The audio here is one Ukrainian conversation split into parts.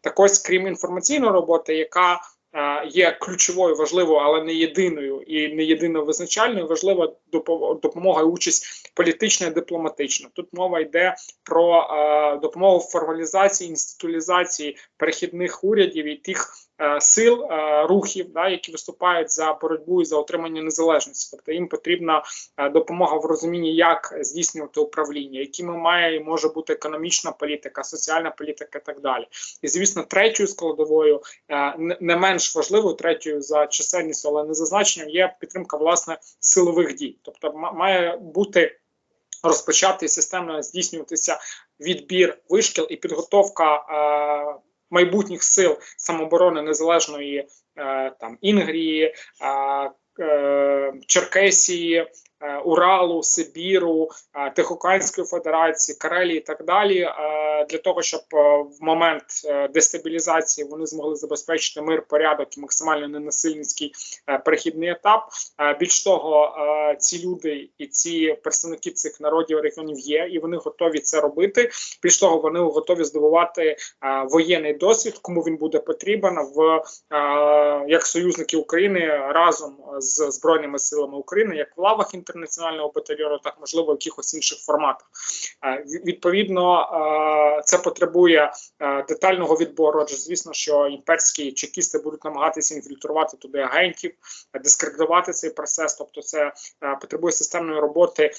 Так ось, крім інформаційної роботи, яка е, є ключовою, важливою, але не єдиною і не єдино визначальною, важлива допомога і участь політична і дипломатична. Тут мова йде про е, допомогу формалізації, інституалізації перехідних урядів і тих сил е, рухів, да, які виступають за боротьбу і за отримання незалежності. Тобто їм потрібна е, допомога в розумінні, як здійснювати управління, якими має і може бути економічна політика, соціальна політика і так далі. І звісно, третьою складовою е, не- менш важливою, третьою за чисельністю, але не за значенням, є підтримка власне силових дій. Тобто, ма- має бути розпочати системно здійснюватися відбір вишкіл і підготовка е, майбутніх сил самооборони незалежної е, там Інгрії, е, е, Черкесії. Е, Уралу, Сибіру, е, Тихоокеанської Федерації, Карелії і так далі, е, для того, щоб в момент дестабілізації вони змогли забезпечити мир, порядок і максимально ненасильницький перехідний етап. Більш того, ці люди і ці представники цих народів регіонів є, і вони готові це робити. Більш того, вони готові здобувати воєнний досвід, кому він буде потрібен в як союзники України разом з збройними силами України, як в лавах інтернаціонального батальйону, так можливо в якихось інших форматах. Е, Відповідно, е, це потребує е, детального відбору. Адже звісно, що імперські чекісти будуть намагатися інфільтрувати туди агентів, дискредитувати цей процес. Тобто, це потребує системної роботи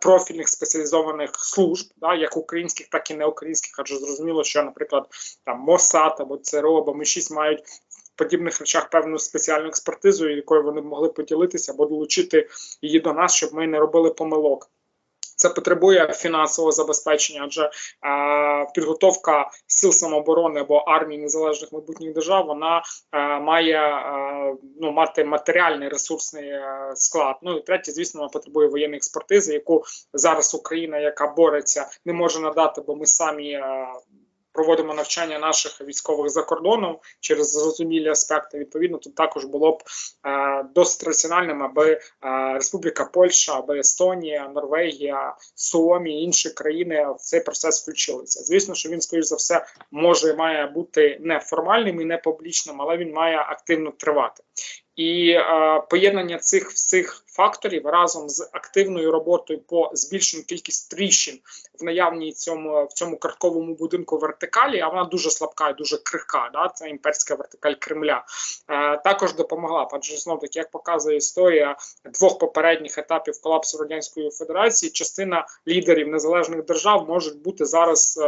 профільних спеціалізованих служб, як українських, так і неукраїнських. Адже зрозуміло, що, наприклад, там МОСАД або ЦРУ або МИ6 мають в подібних речах певну спеціальну експертизу, якою вони б могли поділитися або долучити її до нас, щоб ми не робили помилок. Це потребує фінансового забезпечення, адже е, підготовка сил самооборони або армії незалежних майбутніх держав вона е, має е, ну, мати матеріальний ресурсний е, склад. Ну і третє, звісно, вона потребує воєнної експертизи, яку зараз Україна, яка бореться, не може надати, бо ми самі. Е, Проводимо навчання наших військових за кордоном через зрозумілі аспекти. Відповідно, тут також було б е, досить раціональним, аби е, Республіка Польща, аби Естонія, Норвегія, Суомі інші країни в цей процес включилися. Звісно, що він, скоріш за все, може має бути не формальним і не публічним, але він має активно тривати. І е, поєднання цих всіх факторів разом з активною роботою по збільшенню кількість тріщин в наявній цьому в цьому картковому будинку вертикалі, а вона дуже слабка і дуже крихка. Да, це імперська вертикаль Кремля. Е, також допомогла. Адже знов таки, як показує історія двох попередніх етапів колапсу радянської федерації, частина лідерів незалежних держав можуть бути зараз е,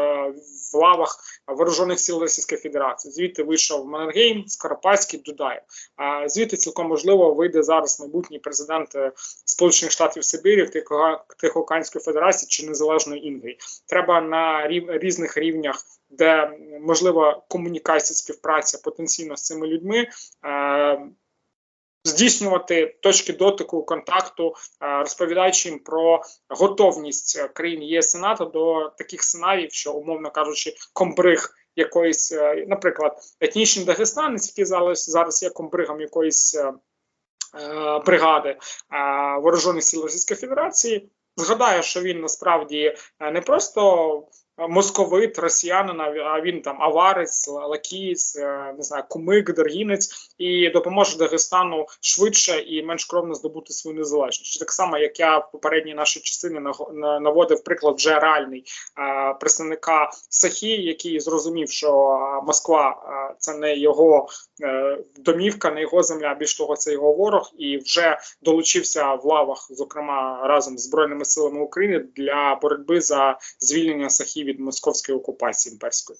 в лавах вооружених сил Російської Федерації. Звідти вийшов Маннергейм, Скоропадський, Дудаєв. А звідти цілком можливо вийде зараз майбутній президент е, Сполучених Штатів Сибірі, Тихо- Тихоокеанської Федерації чи незалежної Інгрії. Треба на рів, різних рівнях, де можлива комунікація, співпраця потенційно з цими людьми. Е, Здійснювати точки дотику контакту, е, розповідаючи їм про готовність е, країн ЄС НАТО до таких сценаріїв, що умовно кажучи, комбриг якоїсь, е, наприклад, етнічний дагестанець, який зараз зараз є комбригом якоїсь е, е, бригади е, вооружених сил Російської Федерації, згадає, що він насправді не просто московит, росіянин, а він там аварець, лакієць, е, не знаю, кумик, дергінець, і допоможе Дагестану швидше і менш кровно здобути свою незалежність. Так само, як я в попередній нашій частині наводив приклад вже реальний е, представника Сахі, який зрозумів, що е, Москва е, це не його е, домівка, не його земля, більш того, це його ворог, і вже долучився в лавах, зокрема разом з збройними силами України для боротьби за звільнення Сахі від московської окупації імперської.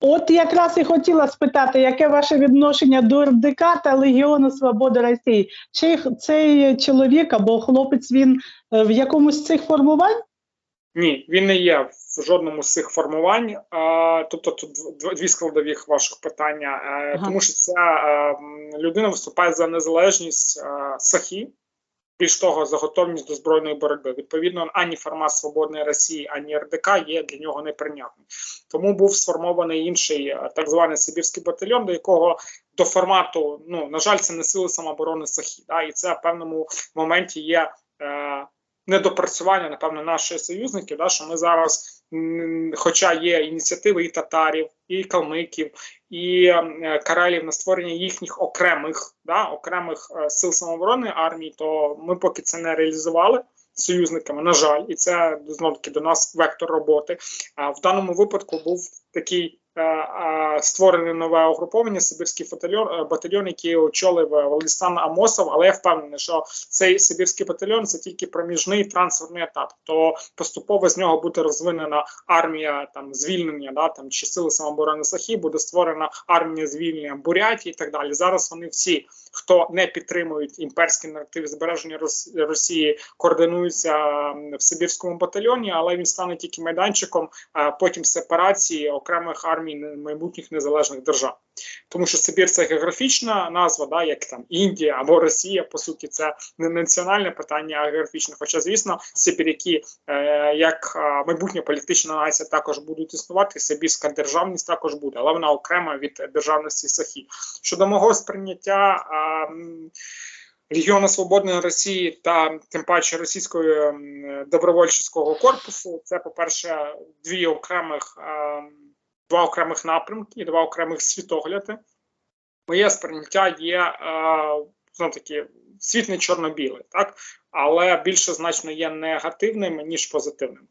От якраз і хотіла спитати, яке ваше відношення до РДК та Легіону Свободи Росії? Чи цей чоловік або хлопець він е, в якомусь з цих формувань? Ні, він не є в жодному з цих формувань. А, тобто тут дві складових ваших питання, е, Ага. тому що ця е, людина виступає за незалежність е, Сахі. Більш того, за готовність до збройної боротьби. Відповідно, ані формат свободної Росії, ані РДК є для нього неприйнятним. Тому був сформований інший е, так званий Сибірський батальйон, до якого до формату, ну на жаль, це не сили самооборони Сахі. Да, і це в певному моменті є е, недопрацювання, напевно, наших союзників, да, що ми зараз, хоча є ініціативи і татарів, і калмиків, і е, карелів на створення їхніх окремих, да, окремих е, сил самооборони армії, то ми поки це не реалізували. Союзниками, на жаль, і це знов таки до нас вектор роботи. А в даному випадку був такий створене нове угруповання Сибірський е, батальйон, який очолив е, Амосов. Але я впевнений, що цей Сибірський батальйон це тільки проміжний трансферний етап. То поступово з нього буде розвинена армія там звільнення, да там чи сили самооборони Сахі, буде створена армія звільнення Бурятії і так далі. Зараз вони всі, хто не підтримують імперський наратив збереження Рос- Росії, координуються в Сибірському батальйоні, але він стане тільки майданчиком потім сепарації окремих армій не- майбутніх незалежних держав. Тому що Сибір це географічна назва, да, як там Індія або Росія, по суті, це не національне питання, а географічне. Хоча, звісно, Сибіряки, е, як е, майбутня політична нація, також будуть існувати. Сибірська державність також буде, але вона окрема від державності Сахі. Щодо мого сприйняття. е, м, Легіону Свободної Росії та тим паче російського добровольчого корпусу. Це, по-перше, дві окремих, ем, два окремих напрямки, два окремих світогляди. Моє сприйняття є е, знов таки світ не чорно-білий, так але більше значно є негативним ніж позитивним.